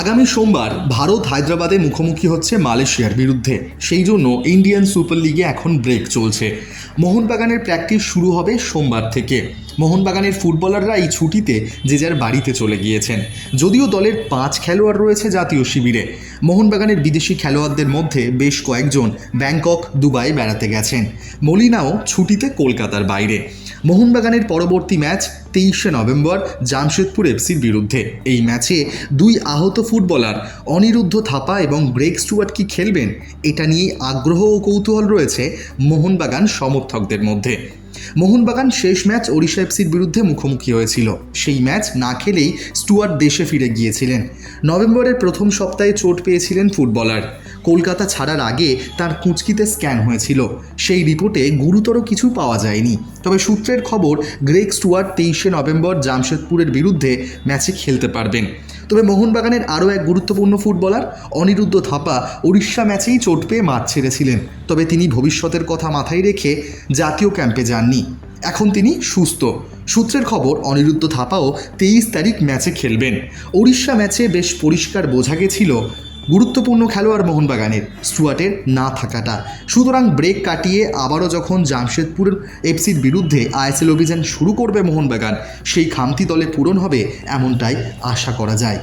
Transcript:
আগামী সোমবার ভারত হায়দ্রাবাদে মুখোমুখি হচ্ছে মালয়েশিয়ার বিরুদ্ধে। সেই জন্য ইন্ডিয়ান সুপার লিগে এখন ব্রেক চলছে। মোহনবাগানের প্র্যাকটিস শুরু হবে সোমবার থেকে। মোহনবাগানের ফুটবলাররা এই ছুটিতে যে যার বাড়িতে চলে গিয়েছেন। যদিও দলের পাঁচ খেলোয়াড় রয়েছে জাতীয় শিবিরে। মোহনবাগানের বিদেশি খেলোয়াড়দের মধ্যে বেশ কয়েকজন ব্যাংকক, দুবাই বেড়াতে গেছেন। মলিনাও ছুটিতে কলকাতার বাইরে। মোহনবাগানের পরবর্তী ম্যাচ তেইশে নভেম্বর জামশেদপুর এফসির বিরুদ্ধে। এই ম্যাচে দুই আহত ফুটবলার অনিরুদ্ধ থাপা এবং ব্রেক স্টুয়ার্ট কি খেলবেন, এটা নিয়েই আগ্রহ ও কৌতূহল রয়েছে মোহনবাগান সমর্থকদের মধ্যে। মোহনবাগান শেষ ম্যাচ ওড়িশা এফসির বিরুদ্ধে মুখোমুখি হয়েছিল। সেই ম্যাচ না খেলেই স্টুয়ার্ট দেশে ফিরে গিয়েছিলেন। নভেম্বরের প্রথম সপ্তাহে চোট পেয়েছিলেন ফুটবলার। কলকাতা ছাড়ার আগে তার কুঁচকিতে স্ক্যান হয়েছিল। সেই রিপোর্টে গুরুতর কিছু পাওয়া যায়নি। তবে সূত্রের খবর, গ্রেগ স্টুয়ার্ট তেইশে নভেম্বর জামশেদপুরের বিরুদ্ধে ম্যাচে খেলতে পারবেন। তবে মোহনবাগানের আরও এক গুরুত্বপূর্ণ ফুটবলার, অনিরুদ্ধ থাপা, উড়িষ্যা ম্যাচেই চোট পেয়ে মাঠ ছেড়েছিলেন। তবে তিনি ভবিষ্যতের কথা মাথায় রেখে জাতীয় ক্যাম্পে যাননি। এখন তিনি সুস্থ। সূত্রের খবর, অনিরুদ্ধ থাপাও তেইশ তারিখ ম্যাচে খেলবেন। ওড়িশা ম্যাচে বেশ পরিষ্কার বোঝা গেছিল গুরুত্বপূর্ণ খেলোয়াড় মোহনবাগানের স্টুয়ার্টের না থাকাটা। সুতরাং ব্রেক কাটিয়ে আবারও যখন জামশেদপুর এফসির বিরুদ্ধে আইএসএল অভিযান শুরু করবে মোহনবাগান, সেই খামতি দলে পূরণ হবে এমনটাই আশা করা যায়।